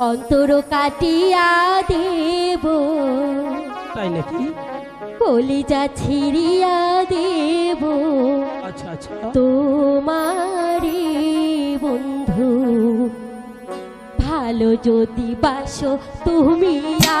অন্তর কাটিয়া দেব। তাই নাকি? কলিজা ছিড়িয়া দেব। আচ্ছা আচ্ছা। তোমারি বন্ধু ভালো যদি বাসো তুমি আ